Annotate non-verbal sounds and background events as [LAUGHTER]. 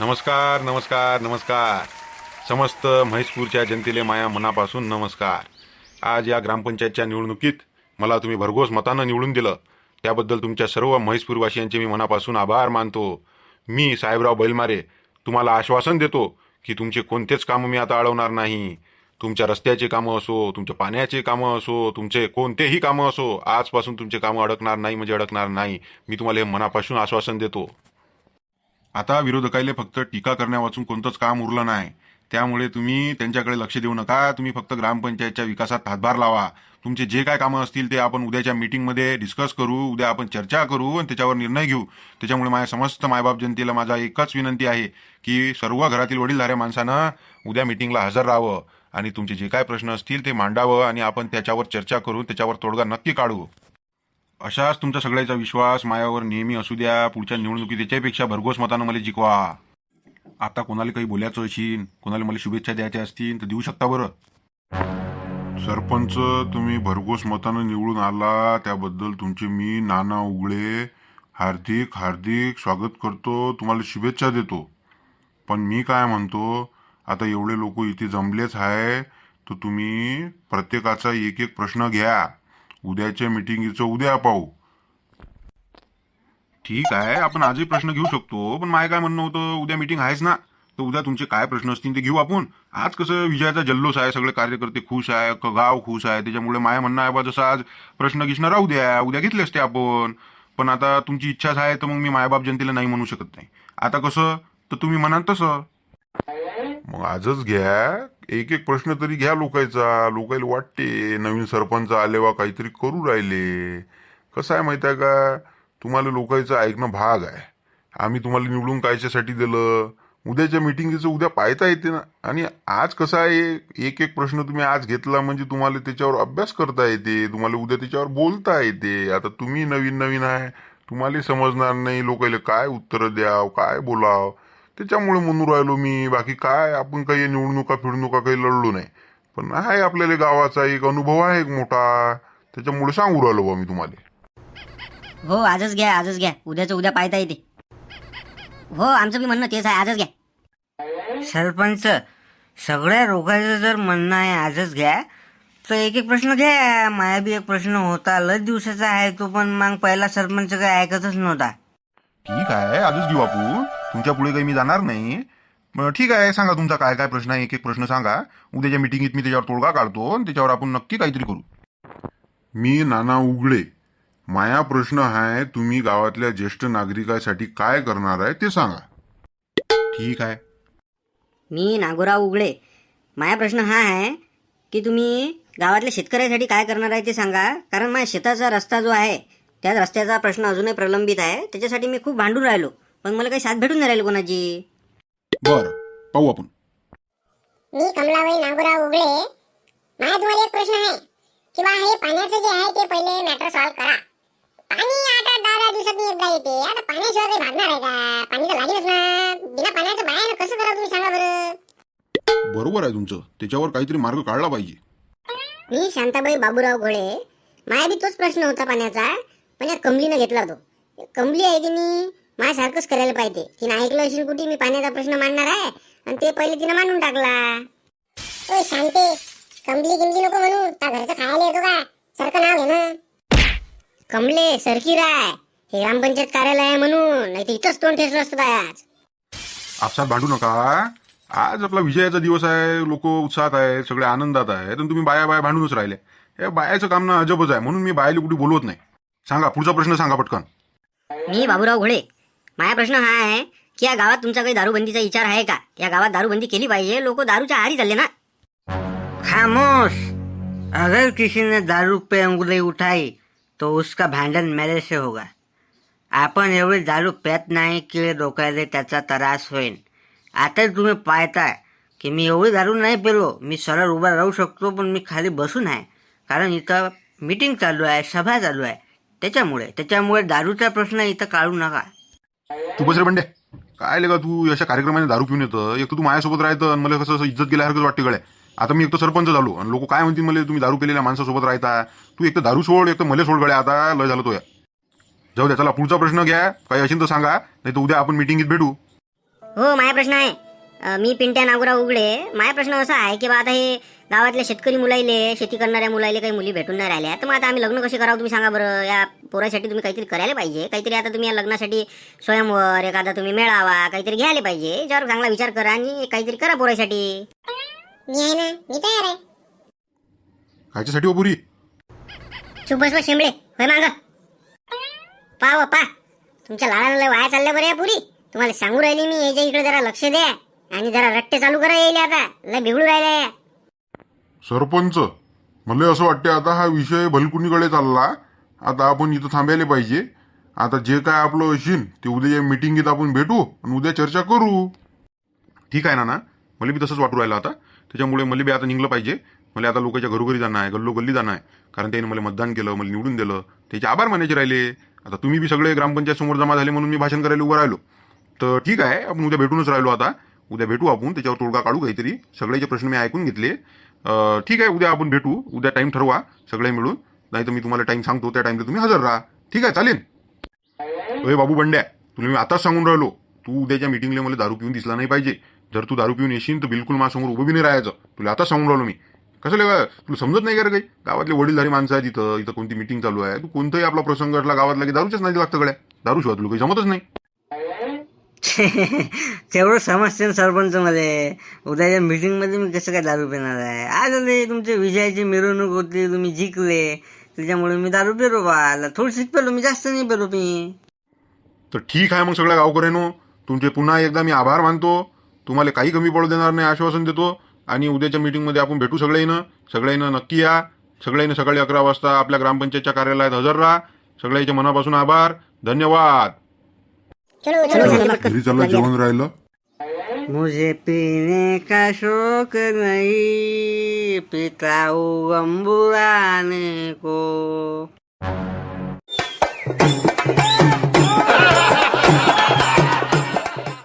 नमस्कार नमस्कार नमस्कार. समस्त म्हैसपूरच्या जनतेले माया मनापासून नमस्कार. आज या ग्रामपंचायतच्या निवडणुकीत मला तुम्ही भरघोस मतानं निवडून दिलं. त्याबद्दल तुमच्या सर्व म्हैसपूरवासियांचे मी मनापासून आभार मानतो. मी साहेबराव बैलमारे तुम्हाला आश्वासन देतो की तुमचे कोणतेच कामं मी आता अडवणार नाही. तुमच्या रस्त्याचे कामं असो तुमच्या पाण्याचे कामं असो तुमचे कोणतेही कामं असो आजपासून तुमचे कामं अडकणार नाही म्हणजे अडकणार नाही. मी तुम्हाला हे मनापासून आश्वासन देतो. आता विरोधकाले फक्त टीका करण्यापासून कोणतंच काम उरलं नाही. त्यामुळे तुम्ही त्यांच्याकडे लक्ष देऊ नका. तुम्ही फक्त ग्रामपंचायतच्या विकासात हातभार लावा. तुमचे जे काय कामं असतील ते आपण उद्याच्या मीटिंगमध्ये डिस्कस करू. उद्या आपण चर्चा करू आणि त्याच्यावर निर्णय घेऊ. त्याच्यामुळे माझ्या समस्त मायबाप जनतेला माझा एकच विनंती आहे की सर्व घरातील वडीलधाऱ्या माणसानं उद्या मीटिंगला हजर राहावं आणि तुमचे जे काय प्रश्न असतील ते मांडावं आणि आपण त्याच्यावर चर्चा करू त्याच्यावर तोडगा नक्की काढू. अशाच तुमचा सगळ्याचा विश्वास मायावर नेहमी असू द्या. पुढच्या निवडणुकीत त्याच्यापेक्षा भरघोस मतानं मला जिंकवा. आता कोणाला काही बोलायचं असेल कोणाला मला शुभेच्छा द्यायच्या असतील तर देऊ शकता बरं. सरपंच तुम्ही भरघोस मतानं निवडून आला त्याबद्दल तुमचे मी नाना उगळे हार्दिक हार्दिक स्वागत करतो तुम्हाला शुभेच्छा देतो. पण मी काय म्हणतो आता एवढे लोक इथे जमलेच आहे तर तुम्ही प्रत्येकाचा एक एक प्रश्न घ्या. उद्याच्या मिटिंगीचं उद्या पाहू. ठीक आहे आपण आजही प्रश्न घेऊ शकतो पण माय काय म्हणणं होतं उद्या मिटिंग आहेच ना. तर उद्या तुमचे काय प्रश्न असतील ते घेऊ आपण. आज कसं विजयाचा जल्लोष आहे सगळे कार्यकर्ते खुश आहे गाव खुश आहे त्याच्यामुळे माय म्हणणं आहे बा जसं आज प्रश्न गिश्न राहू द्या उद्या घेतले असते आपण. पण आता तुमची इच्छाच आहे तर मग मी मायबाप जनतेला नाही म्हणू शकत नाही. आता कसं तर तुम्ही म्हणाल तसं. मग आजच घ्या एक एक प्रश्न तरी घ्या लोकांचा. लोकायला वाटते नवीन सरपंच आले वा काहीतरी करू राहिले. कसं आहे माहिती आहे का? तुम्हाला लोकांचं ऐकणं भाग आहे. आम्ही तुम्हाला निवडून कायच्यासाठी दिलं? उद्याच्या मिटिंगचं उद्या पाहता येते ना. आणि आज कसं आहे? एक एक प्रश्न तुम्ही आज घेतला म्हणजे तुम्हाला त्याच्यावर अभ्यास करता येते. तुम्हाला उद्या त्याच्यावर बोलता येते. आता तुम्ही नवीन नवीन आहे. तुम्हाला समजणार नाही. लोकांना काय उत्तर द्याव? काय बोलाव? त्याच्यामुळे म्हणून राहिलो मी. बाकी काय? आपण काही निवडणुका फिरणुका काही लढलो नाही. पण आहे आपल्याला गावाचा एक अनुभव आहे एक मोठा. त्याच्यामुळे सांगू राहिलो बा मी तुम्हाला. हो आजच घ्या आजच घ्या. उद्याचं उद्या पाहता येते. हो आमचं बी म्हणणं तेच आहे आजच घ्या. सरपंच सगळ्या लोकांचं जर म्हणणं आहे आजच घ्या. तर एक एक प्रश्न घ्या. माझा बी एक प्रश्न होता. लय दिवसाचा आहे तो पण मग पहिला सरपंच काय ऐकतच नव्हता. ठीक आहे आजच घेऊ आपण. तुमच्यापुढे काही मी जाणार नाही. मग ठीक आहे सांगा तुमचा काय काय प्रश्न आहे एक एक प्रश्न सांगा. उद्याच्या मिटिंगीत मी त्याच्यावर तोडगा काढतो आणि त्याच्यावर आपण नक्की काहीतरी करू. मी नाना उगळे. माया प्रश्न आहे तुम्ही गावातल्या ज्येष्ठ नागरिकासाठी काय करणार आहे ते सांगा. ठीक आहे. मी नागोराव उगळे. माझा प्रश्न हा आहे की तुम्ही गावातल्या शेतकऱ्यासाठी काय करणार आहे ते सांगा. कारण माझ्या शेताचा रस्ता जो आहे त्या रस्त्याचा प्रश्न अजूनही प्रलंबित आहे. त्याच्यासाठी मी खूप भांडून राहिलो. पण मला काही साथ भेटून नाही राहिली कोणाची. बर पाहू आपण. मी कमलाबाई नागोराव उगळे. माझा तुम्हाला एक प्रश्न आहे. किंवा हे पाण्याचं जे आहे ते पहिले मॅटर सॉल्व्ह करा. पाणी आता दहा दिवसात एकदा येते. आता पाण्याशिवाय काही भागणार आहे का? पाणी तर लागेलच ना. बिना पाण्याचं बाहेर कसं करा तुम्ही सांगा बरं? बरोबर आहे तुमचं. त्याच्यावर काहीतरी मार्ग काढला पाहिजे. मी शांताबाई बाबूराव घोळे माझा बी तोच प्रश्न होता पाण्याचा. पण या कमलीनं घेतला तो. कमली आहे की नाही? माझ्यासारखंच करायला पाहिजे. तिने ऐकलं असेल कुठे मी पाण्याचा प्रश्न मांडणार आहे? आणि ते पहिले तिनं मांडून टाकला. ओ शांते कमली गिमली नको म्हणू. त्या घरचं खायला येतो का? सारखं नाव घे ना. कमले सरकी राय हे ग्रामपंचायत कार्यालय आहे म्हणून नाही तर इथंच तोंड ठेचलं असतं आज. आपसात भांडू नका. आज आपला विजयाचा दिवस आहे लोक उत्साहात आहे सगळे आनंदात आहेत आणि तुम्ही बाया बाया भांडूनच राहिले. हे बायाचं काम ना अजबच आहे म्हणून मी बायाला कुठे बोलवत नाही. सांगा पुढचा प्रश्न सांगा पटकन. मी बाबूराव घोळे माझा प्रश्न हा आहे की या गावात तुमचा काही दारूबंदीचा विचार आहे का? या गावात दारूबंदी केली पाहिजे लोक दारूच्या आहारी चालले ना. खामोश. अगर किसी ने दारू पे उंगली उठाई तो उसका भांडण मेरे से होगा। आपण एवढे दारू पेत नाही की डोक्याला त्याचा त्रास होईल आता तुम्ही पाहताय की मी एवढी दारू नाही पेलो मी सरळ उभा राहू शकतो पण मी खाली बसून आहे. कारण इथं मीटिंग चालू आहे सभा चालू आहे. त्याच्यामुळे त्याच्यामुळे दारूचा प्रश्न इथं काढू नका. तू बसरे बंडे. काय लगा तू? अशा कार्यक्रमाने दारू पिऊन येतं. एक तू माझ्यासोबत राहतं मला कसं असं इज्जत गेल्यासारखंच वाटते गड्या. आता मी एक तर सरपंच झालो आणि लोक काय म्हणतील मला? तुम्ही दारू पेलेल्या माणसासोबत राहता. तू एक तर दारू सोड एक तर मले सोड गड्या आता लय झालं तो या जाऊ द्या चला पुढचा प्रश्न घ्या. काही असेल तर सांगा नाही तर उद्या आपण मिटिंगीत भेटू. हो माझा प्रश्न आहे. अ, मी पिंट्या नागुराव उघडे. माझा प्रश्न असा आहे की बा आता हे गावातल्या शेतकरी मुलाईले शेती करणाऱ्या मुलाईले काही मुली भेटून नाही राहिल्या. तर मग आता आम्ही लग्न कसे करावं तुम्ही सांगा बरं. या पोरासाठी तुम्ही काहीतरी करायला पाहिजे. काहीतरी आता तुम्ही या लग्नासाठी स्वयंवर एखादा तुम्ही मेळावा काहीतरी घ्यायला पाहिजे. याच्यावर चांगला विचार करा आणि काहीतरी करा पोरासाठी. मी आहे ना मी तयार आहे. कायच्यासाठी हो पुरी चुप बसवा शेंबडे होय माग. पा व पा. तुमच्या लाडाला लय वाया चालल्या बरं या पुरी. तुम्हाला सांगू राहिली मी याच्या इकडे जरा लक्ष द्या. आणि जरा रट्टे चालू करा येईल आता. लय बिघडू राहिल्या सरपंच मला असं वाटते आता हा विषय भलकुणीकडे चालला. आता आपण इथं थांबायला पाहिजे. आता जे काय आपलं असेल ते उद्या या मिटिंगीत आपण भेटू आणि उद्या चर्चा करू. ठीक आहे ना ना मला बी तसंच वाटू राहिलं आता. त्याच्यामुळे मला बी आता निघलं पाहिजे. मला आता लोकांच्या घरोघरी जाणं आहे गल्लो गल्ली जाणं आहे. कारण त्याने मला मतदान केलं मला निवडून दिलं. त्याचे आभार मानायचे राहिले. आता तुम्ही बी सगळे ग्रामपंचायत समोर जमा झाले म्हणून मी भाषण करायला उभं राहिलो. तर ठीक आहे आपण उद्या भेटूनच राहिलो आता. उद्या भेटू आपण त्याच्यावर तोडगा काढू काहीतरी. सगळ्याचे प्रश्न मी ऐकून घेतले. ठीक आहे उद्या आपण भेटू. उद्या टाईम ठरवा सगळे मिळून. नाही तर मी तुम्हाला टाईम सांगतो त्या टाईमला तुम्ही हजर राहा. ठीक आहे चालेल. अरे बाबू बंड्या तुला मी आताच सांगून राहिलो. तू उद्याच्या मिटिंगला मला दारू पिऊन दिसला नाही पाहिजे. जर तू दारू पिऊन येशील तर बिलकुल माझ्यासमोर उभं बी नाही राहायचं. तुला आताच सांगून राहिलो मी. कसं लेवा तुला समजत नाही का रे काही? गावातले वडीलधारी माणसं आहेत इथं इथं कोणती मिटिंग चालू आहे? तू कोणताही आपला प्रसंग असला गावातला की दारूच्याच नाही लागतं गड्या. दारू शिवाय तुला काही जमतच नाही. [LAUGHS] तेवढं समजते ना सरपंच मध्ये उद्याच्या मीटिंगमध्ये मी कसं काय दारू पिणार आहे? आज आले तुमच्या विजयाची मिरवणूक होती तुम्ही जिंकले. त्याच्यामुळे मी दारू पेलो बा. थोडीशीच पेलो मी जास्त नाही पेलो मी. तर ठीक आहे मग सगळ्या गावकऱ्यानो. तुमचे पुन्हा एकदा मी आभार मानतो. तुम्हाला काही कमी पडू देणार नाही आश्वासन देतो. आणि उद्याच्या मीटिंगमध्ये आपण भेटू सगळ्यांना सगळ्यांना नक्की या. सगळ्यांना सकाळी अकरा वाजता आपल्या ग्रामपंचायतच्या कार्यालयात हजर राहा. सगळ्याच्या मनापासून आभार. धन्यवाद. चलो जेवण राहिलं? मुझे पीने का शौक नहीं पीता हूँ बुलाने को।